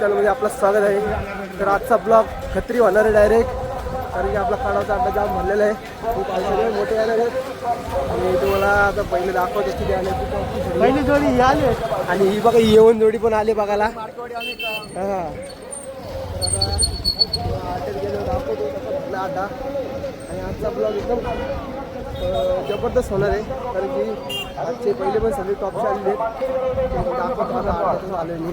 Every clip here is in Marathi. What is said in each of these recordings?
चॅनलमध्ये आपलं स्वागत आहे. तर आजचा ब्लॉग खत्री होणार आहे डायरेक्ट कारण की आपला काढाचा अड्डा जाम भरलेला आहे. खूप सगळे मोठे आले आहेत आणि तुम्हाला आता पहिले दाखवतो किती आले. पहिली जोडी ही आली. आणि ही बघा येऊन जोडी पण आली बघायला. हां. आता दाखवतो अड्डा आणि आजचा ब्लॉग एकदम जबरदस्त होणार आहे. कारण की आजचे पहिले पण सगळे टॉपचे आलेले आहेत. दाखवतो आता अर्धा आले मी.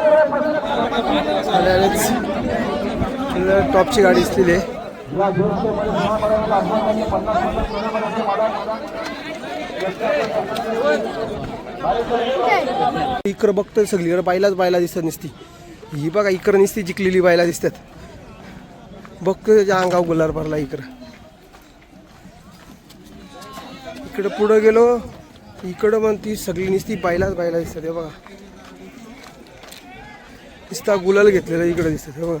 आल्यानेच टॉपची गाडी दिसलेली आहे. इकर बघतोय सगळीकडे बायलाच बायला दिसत नसती. ही बघा इकडं नसती जिंकलेली बायला दिसतात. बघतोय त्याच्या अंगाव गुलार भरला इकडं इकडं पुढं गेलो इकडं मग ती सगळी नुसती बायलाच बायला दिसतात हे बघा. नुसता गुलाल घेतलेला इकडं दिसत हे बघा.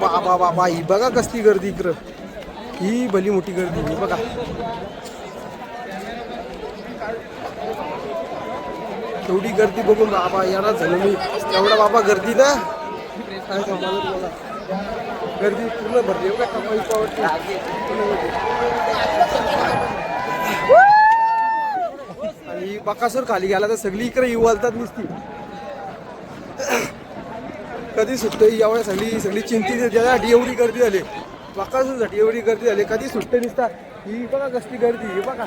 बाबा बाबा ही बघा कसली गर्दी इकडं. ही भली मोठी गर्दी ही बघा. एवढी गर्दी बघून बाबा याला झालं मी. एवढा बाबा गर्दी ना काय सांगायला बघा. गर्दी पूर्ण भरली. एवढ्या कमाई पावरती आणि बकासूर खाली गेला तर सगळी इकडे येऊ नुसती. कधी सुटते एवढ्या सगळी सगळी चिंतित त्यासाठी एवढी गर्दी झाली. बकासूरसाठी एवढी गर्दी झाली. कधी सुटते निसता. ही बघा कसली गर्दी ही बघा.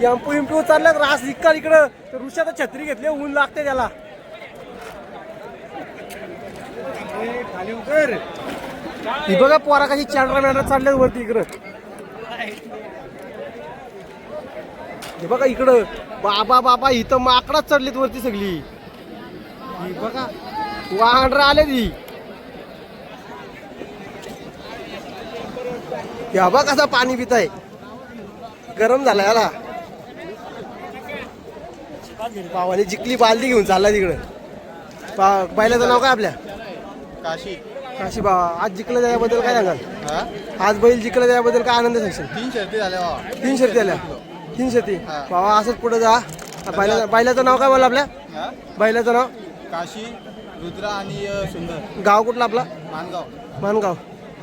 टेम्पो इम्पो चालला रास इकडं इकडं. तर ऋषात छत्री घेतली ऊन लागते त्याला. खाली उतर. ही बघा पोरा कशी चांडरा मॅडरा चालल्यात वरती इकडं. हे बघा इकडं. बाबा बाबा इथं माकडाच चढलीत वरती सगळी. ही बघा. वांढरा आले ती या कसा पाणी पिताय. गरम झाला याला पावाने जिकली बालदी घेऊन चालला तिकडं. बा बैलाचं नाव काय आपल्या? काशी. काशी बाबा आज जिंकलं त्याबद्दल काय सांगाल? आज बैल जिंकलं त्याबद्दल काय आनंद सांगशील? तीन शर्ती झाल्या बाबा तीन शर्ती आल्या तीन शर्ती. बाबा असंच पुढे जा. बैला बैलाचं नाव काय बोला आपल्या? बैलाचं नाव? काशी रुद्रा आणि सुंदर. गाव कुठलं आपला? मानगाव. मानगाव.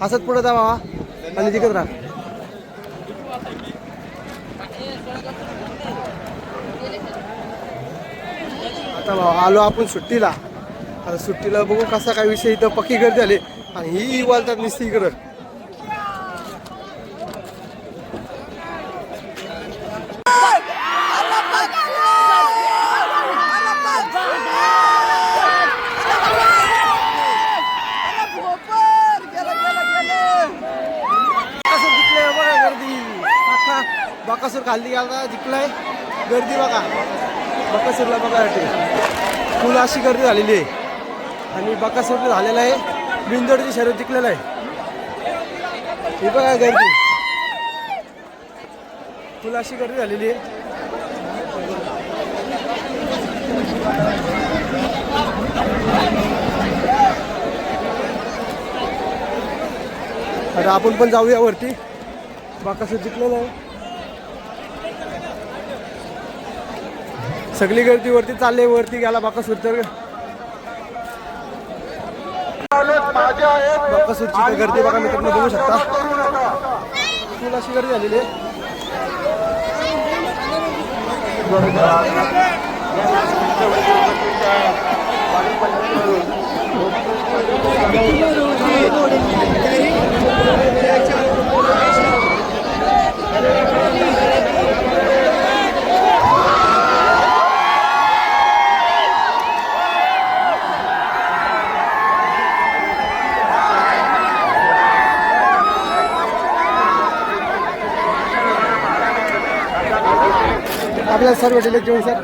असंच पुढे जा बाबा आणि जिंकत राहा. आता बाबा आलो आपण सुट्टीला. आता सुट्टीला बघू कसा काय विषय इथं पक्की गर्दी झाली. आणि ही बोलतात नुसती इकडं. बकासूर बकासूर खाली गेला जिंकलाय. गर्दी बघा. बकासूरला बघा फुल अशी गर्दी झालेली आहे. आणि बकासूर झालेला आहे. बिंदोडची शर्यत जिंकलेला आहे. ही बघा गर्दी. फुल अशी गर्दी झालेली आहे. आता आपण पण जाऊया वरती. बाकासूर जिंकलेलं आहे. सगळी गर्दी वरती चालली वरती गेला बाकासूर तर. कसूरची तर गर्दी बघा मित्रांनो बघू शकता. फुल अशी गर्दी झालेली आहे. आपल्याला सर्व डिलेक्ट जेवण सर.